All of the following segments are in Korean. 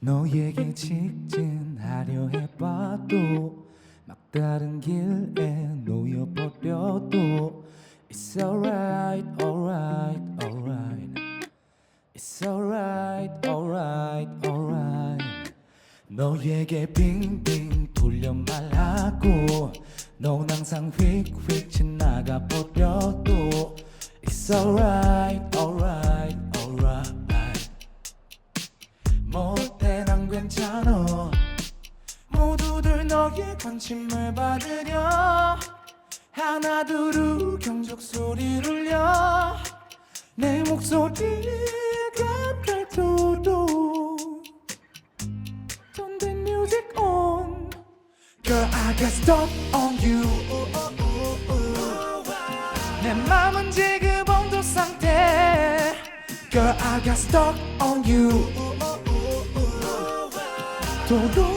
너에게 직진하려 해봐도 막다른 길에 놓여버려도 It's alright, alright, alright It's alright, alright, 너에게 빙빙 돌려 말하고 넌 항상 휙휙 지나가 버려도 It's alright, alright, alright. 못해 난 괜찮아. 모두들 너의 관심을 받으려. 하나 둘 경적 소리를 울려. 내 목소리 Stuck on you 내 맘은 지금 온도 상태 Girl I got stuck on you 도로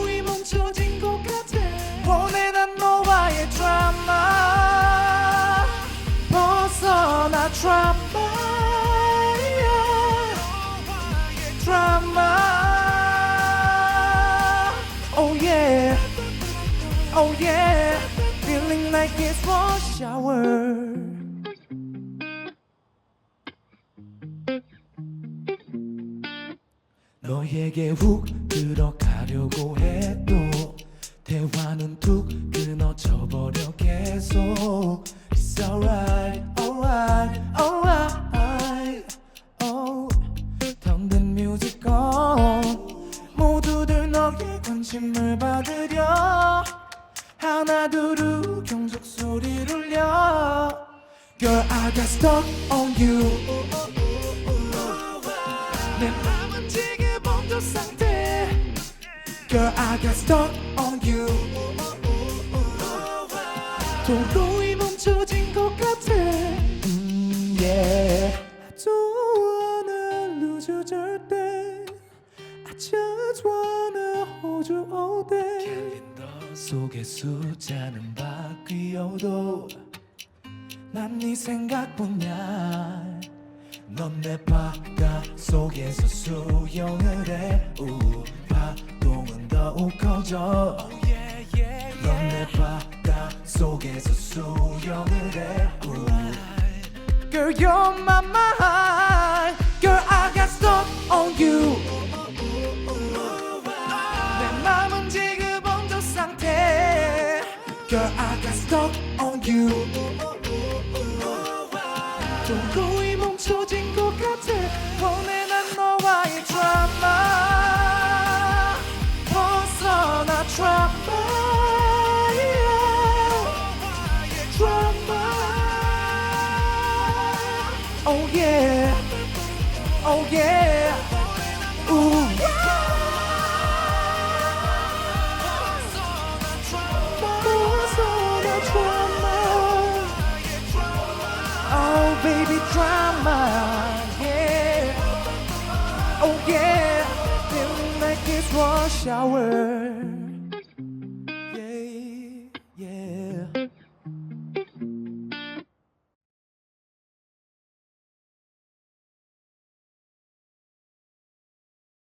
Oh yeah Feeling like it's rush hour 너에게 훅 들어가려고 해도 대화는 툭 끊어져버려 계속 It's alright, alright, alright 하나 둘 경적 소리를 울려 Girl I got stuck on you 내 맘은 지금 온도 상태 Girl I got stuck on you 도로이 멈춰진 것 같아 음, yeah. 속에 숫자는 바뀌어도 난 네 생각뿐이야. 넌 내 바다 속에서 수영을 해. 우, 파동은 더욱 커져. 넌 내 바다 속에서 수영을 해. 우. Girl you're my mind stuck on you. 도로이 멈춰진 것 같아. 난 너와의 드라마. 벗어나 드라마 드라마. Oh Oh Baby drama, yeah. Oh yeah, feeling like it's rush hour.